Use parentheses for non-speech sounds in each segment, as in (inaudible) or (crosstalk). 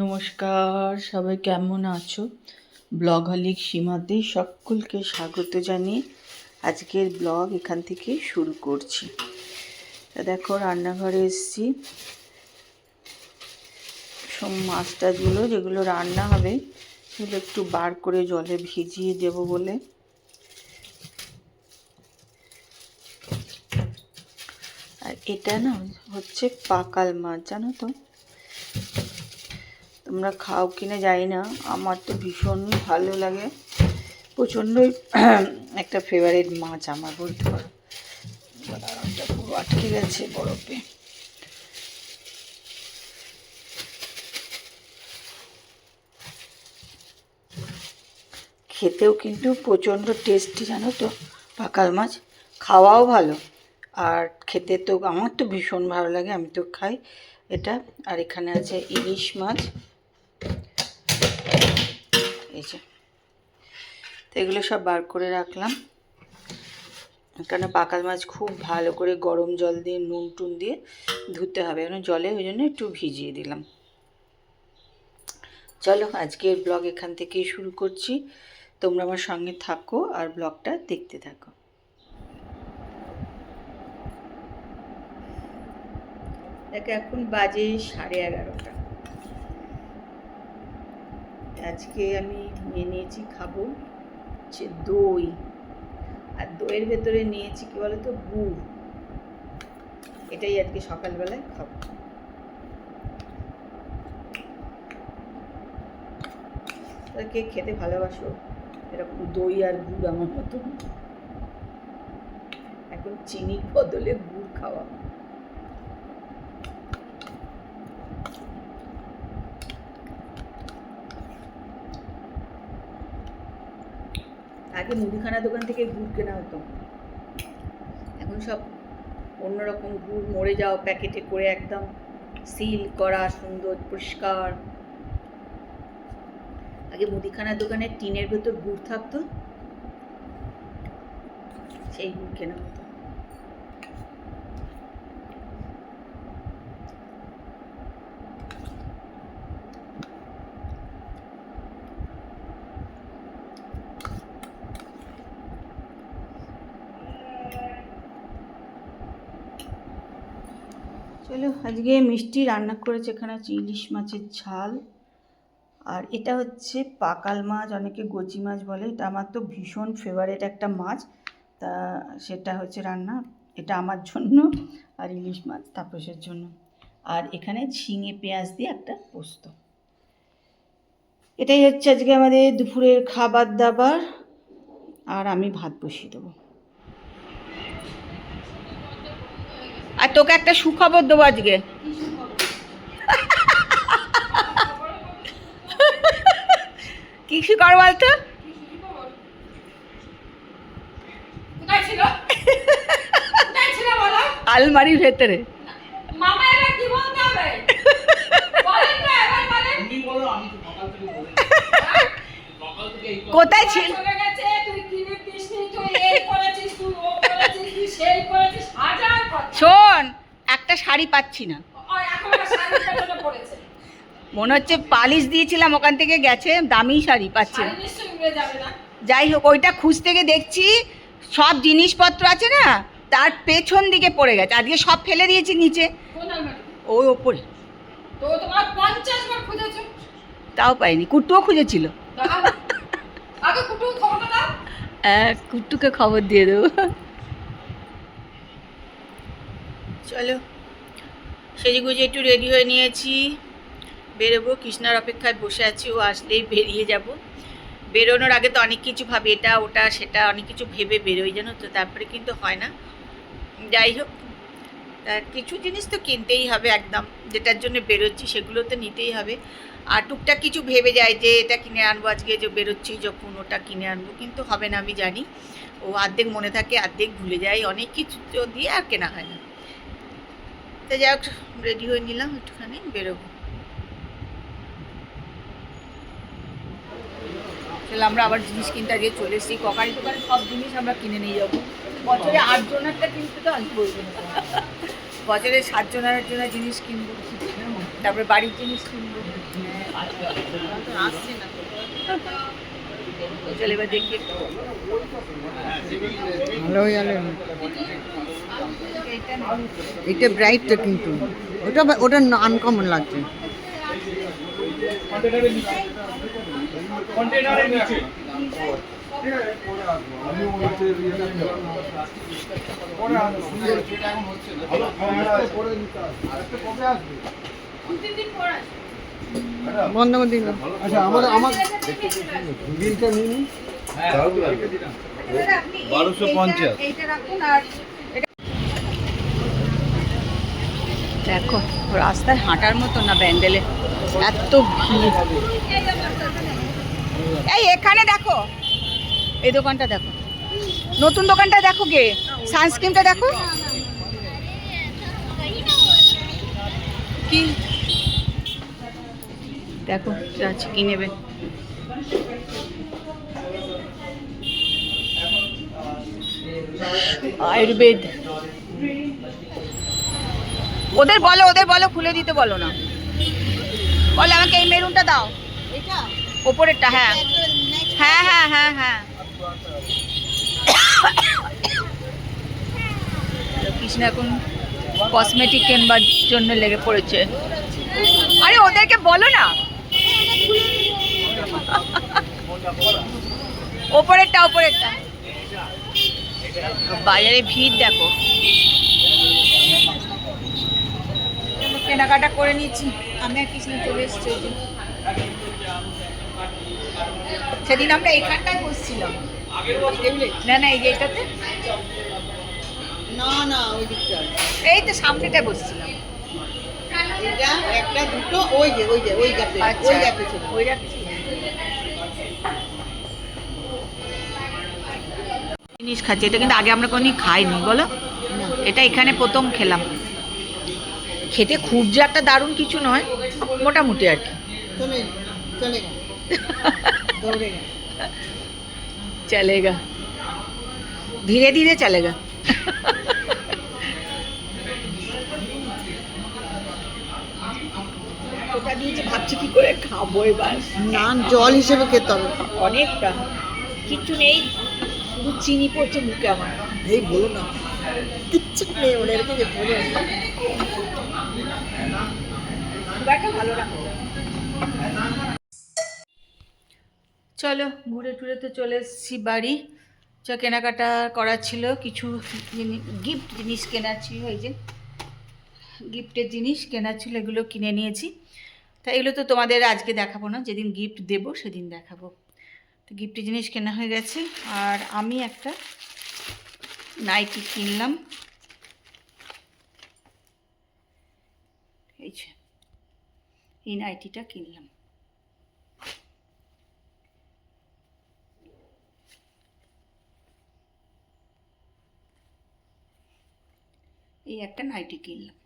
নমস্কার, সবাই কেমন আছো? ব্লগ হলিক সীমাতে সকলকে স্বাগত জানিয়ে আজকের ব্লগ এখান থেকে শুরু করছি। দেখো, রান্নাঘরে এসছি। সব মাছ টাছগুলো যেগুলো রান্না হবে, সেগুলো একটু বার করে জলে ভিজিয়ে দেব বলে। আর এটা না হচ্ছে পাকাল মাছ, জানো তো? তোমরা খাও কিনে যাই না। আমার তো ভীষণ ভালো লাগে। প্রচণ্ডই একটা ফেভারিট মাছ আমার, বলতে পারো। পুরো আটকে গেছে বরফে। খেতেও কিন্তু প্রচণ্ড টেস্টি জানো তো, পাকাল মাছ। খাওয়াও ভালো। আর খেতে তো আমার তো ভীষণ ভালো লাগে, আমি তো খাই এটা। আর এখানে আছে ইলিশ মাছ। এই যে। তো এগুলো সব বার করে রাখলাম। এখানে পাকাল মাছ খুব ভালো করে গরম জল দিয়ে, নুন টুন দিয়ে ধুতে হবে। এখন জলে ওই জন্য একটু ভিজিয়ে দিলাম। চলো আজকের ব্লগ এখান থেকেই শুরু করছি। তোমরা আমার সঙ্গে থাকো আর ব্লগটা দেখতে থাকো। দেখো, এখন বাজে সাড়ে এগারোটা। আজকে আমি নিয়ে নিয়েছি খাব হচ্ছে দই। আর দইয়ের ভেতরে নিয়েছি কি বলতো? গুড়। এটাই আজকে সকালবেলায় খাব। তা কে খেতে ভালোবাসো? এরকম দই আর গুড় আমার মতো। এখন চিনির বদলে গুড় খাওয়া। আগে মুদিখানা দোকান থেকে গুড় কেনা হতো। এখন সব অন্যরকম গুড় মরে যাও প্যাকেটে করে একদম সিল করা, সুন্দর, পরিষ্কার। আগে মুদিখানার দোকানে টিনের ভেতর গুড় থাকতো, সেই গুড় কেনা হতো। চলো, আজকে মিষ্টি রান্না করেছে এখানে হচ্ছে ইলিশ মাছের ঝাল। আর এটা হচ্ছে পাকাল মাছ, অনেকে গজি মাছ বলে। এটা আমার তো ভীষণ ফেভারেট একটা মাছ। তা সেটা হচ্ছে রান্না। এটা আমার জন্য আর ইলিশ মাছ তাপসের জন্য। আর এখানে ঝিঙে পেঁয়াজ দিয়ে একটা পোস্ত। এটাই হচ্ছে আজকে আমাদের দুপুরের খাবার দাবার। আর আমি ভাত বসিয়ে দেবো। আর তোকে একটা সুখবর দেবো আজকে। কি সুখবর বলতো? কোথায় ছিল? কোথায় ছিল আলমারির ভেতরে। মামা এবার (laughs) কি বলতে হবে বলেন না এবার বলেন তুমি বলো আমি তো সকাল থেকে বলে সকাল থেকে এই কোথায় ছিল চলে গেছে তুই কিনে দিসনি তুই এই করেছিস তুই ও করেছিস তুই সেই করেছিস হাজার কথা শোন একটা শাড়ি পাচ্ছি না। মনে হচ্ছে পালিশ দিয়েছিলাম ওখান থেকে গেছে দামি শাড়ি পাচ্ছি। না শাড়ি নিশ্চয়ই উড়ে যাবে না। যাই হোক ওইটা খুঁজতে গিয়ে দেখছি সব জিনিসপত্র আছে না তার পেছন দিকে পড়ে গেছে। আজকে সব ফেলে দিয়েছি নিচে। ওই ওপরে। তাও পাইনি কুট্টুও খুঁজেছিল। দাও। আগে কুটু খবরটা দাও। হ্যাঁ, কুট্টুকে খবর দিয়ে দেবো। চলো। সেজে গুজে একটু রেডি হয়ে নিয়েছি। বেরোবো, কৃষ্ণার অপেক্ষায় বসে আছি, ও আসলেই বেরিয়ে যাব। বেরোনোর আগে তো অনেক কিছু ভাবে, এটা, ওটা, সেটা, অনেক কিছু ভেবে বেরোই, জানো তো, তারপরে কিন্তু হয় না। যাই হোক কিছু জিনিস তো কিনতেই হবে একদম, যেটার জন্য বেরোচ্ছি, সেগুলো তো নিতেই হবে। আর টুকটাক কিছু ভেবে যায় যে, এটা কিনে আনব আজকে, যে বেরোচ্ছি, যখন ওটা কিনে আনব, কিন্তু হবে না, আমি জানি। ও অর্ধেক মনে থাকে, অর্ধেক ভুলে যায়, অনেক কিছু দিয়ে আর কেনা হয় না। তা যাই হোক রেডি হয়ে নিলাম একটুখানি বেরোবো। তাহলে আমরা আবার জিনিস কিনতে আজকে চলে এসেছি। ককারি দোকানে সব জিনিস আমরা কিনে নিয়ে যাব। বছরে আটজনেরটা কিনতে তো আমি বলব না। বছরে সাত জনের জন্য জিনিস কিনবো। তারপরে বাড়ির জিনিস কিনবো। আসছে না। চল এবার দেখি। একটু। হয়ে এটা ব্রাইটটা কিন্তু। ওটা ওটা আনকমন লাগছে। কন্টেনারের নিচে কন্টেনারের নিচে বন্ধ করে দিল আচ্ছা আমার আমার বিলটা নিয়ে নিন। বারোশো পঞ্চাশ। দেখো রাস্তায় হাঁটার মতো না ব্যান্ডেলে। এত ভিড়। এই এখানে দেখো। এই দোকানটা দেখো। নতুন দোকানটা দেখো গে। সানস্ক্রিনটা দেখো। কি? দেখো যাচ্ছে কি নেবে? আয়ুর্বেদ। ওদের বলো ওদের বলো খুলে দিতে বলো না। বলো আমাকে এই মেরুনটা দাও। ওপরেরটা হ্যাঁ। হ্যাঁ হ্যাঁ হ্যাঁ হ্যাঁ। কৃষ্ণ এখন কসমেটিক কেনবার জন্য লেগে পড়েছে। আরে ওদেরকে বলো না। ওপরেরটা ওপরেরটা। বাজারে ভিড় দেখো। কেনাকাটা করে নিচ্ছি আমি আর কৃষ্ণ চলে এসেছি সেদিন আমরা এখানটায় বসছিলাম। না না এই যে এটাতে না না ওই দিকটা এই তো সামনেটায় বসছিলাম। এটা একটা দুটো ওই যে ওই যে ওই গ্যাপে আচ্ছা। ওই গ্যাপে ছিল। ওই গ্যাপে জিনিস খাচ্ছি এটা কিন্তু আগে আমরা কোনোদিন খাইনি বলো? এটা এখানে প্রথম খেলাম। খেতে খুব যে একটা দারুণ কিছু নয় মোটামুটি আর কি। চলে চলে গেল (laughs) দৌড়ে (laughs) টাকা দিয়েছি ভাবছি কি করে খাব এবার। নান জল হিসেবে খেতে হবে। অনেকটা কিচ্ছু নেই শুধু চিনি পড়ছে মুখে আমার। এই বলো না। কিচ্ছু নেই ওদেরকে যে বলো। ভালো না। চলো ঘুরে টুরে তো চলে এসেছি বাড়ি। চ কেনাকাটা করার ছিল কিছু জিনিস গিফট জিনিস কেনার ছিল ওই যে গিফটের জিনিস কেনার ছিল এগুলো কিনে নিয়েছি। তা এগুলো তো তোমাদের আজকে দেখাবো না, যেদিন গিফট দেবো সেদিন দেখাবো। তো গিফটের জিনিস কেনা হয়ে গেছে, আর আমি একটা নাইটি কিনলাম। এই যে, এই নাইটিটা কিনলাম। এই একটা নাইটি কিনলাম।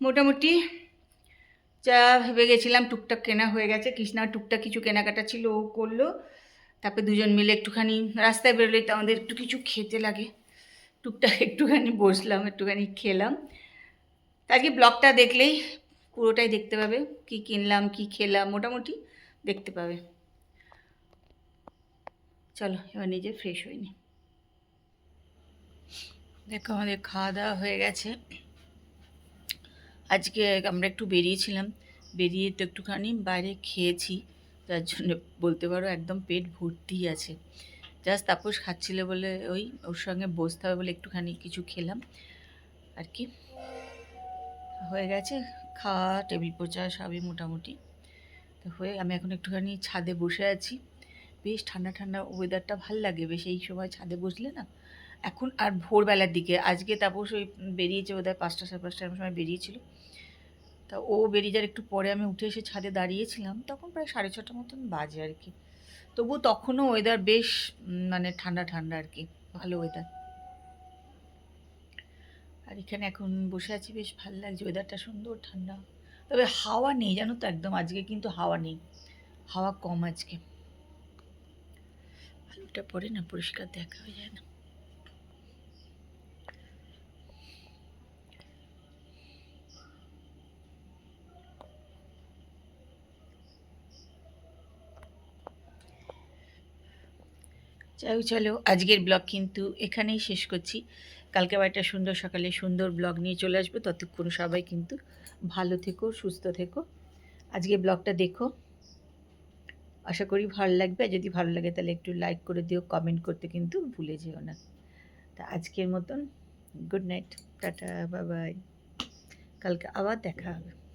মোটামুটি যা ভেবে গেছিলাম টুকটাক কেনা হয়ে গেছে। কৃষ্ণার টুকটাক কিছু কেনাকাটা ছিল, ও করল। তারপরে দুজন মিলে একটুখানি রাস্তায় বেরোলে তো আমাদের একটু কিছু খেতে লাগে। টুকটাক একটুখানি বসলাম, একটুখানি খেলাম। আজকে ব্লগটা দেখলেই পুরোটাই দেখতে পাবে। কি কিনলাম, কি খেলাম, মোটামুটি দেখতে পাবে। চলো, এবার নিজে ফ্রেশ হয়নি দেখো, আমাদের খাওয়া দাওয়া হয়ে গেছে। আজকে আমরা একটু বেরিয়েছিলাম, বেরিয়ে তো একটুখানি বাইরে খেয়েছি, যার জন্য বলতে পারো একদম পেট ভর্তি আছে। জাস্ট তাপস খাচ্ছিল বলে ওই, ওর সঙ্গে বসতে হবে বলে একটুখানি কিছু খেলাম। আর কি? হয়ে গেছে, খাওয়া, টেবিল পোচা সবই মোটামুটি। তো হয়ে আমি এখন একটুখানি ছাদে বসে আছি। বেশ ঠান্ডা ঠান্ডা ওয়েদারটা ভালো লাগে, বেশ এই সময় ছাদে বসলে না এখন আর ভোরবেলার দিকে। আজকে তাপস ওই বেরিয়েছে বোধহয় পাঁচটা সাড়ে পাঁচটা পাঁচটার সময় বেরিয়েছিল। তা ও বেরিয়ে যাওয়ার একটু পরে আমি উঠে এসে ছাদে দাঁড়িয়েছিলাম, তখন প্রায় সাড়ে ছটার মতন বাজে আর কি। তবু তখনও ওয়েদার বেশ মানে ঠান্ডা ঠান্ডা আর কি, ভালো ওয়েদার আর এখানে এখন বসে আছি, বেশ ভালো লাগছে ওয়েদারটা সুন্দর, ঠান্ডা। তবে হাওয়া নেই, জানো তো একদম, আজকে কিন্তু হাওয়া নেই। হাওয়া কম আজকে। আলুটা পরে না, পরিষ্কার দেখা হয়ে যায় না। যাই চলো আজকের ব্লগ কিন্তু এখানেই শেষ করছি। কালকে আবার একটা সুন্দর সকালে সুন্দর ব্লগ নিয়ে চলে আসব। ততক্ষণ সবাই কিন্তু ভালো থেকো, সুস্থ থেকো। আজকে ব্লগটা দেখো। আশা করি ভালো লাগবে। আর যদি ভালো লাগে তাহলে একটু লাইক করে দিও কমেন্ট করতে কিন্তু ভুলে যেও না। তা আজকের মতন গুড নাইট টাটা বাবাই কালকে আবার দেখা হবে।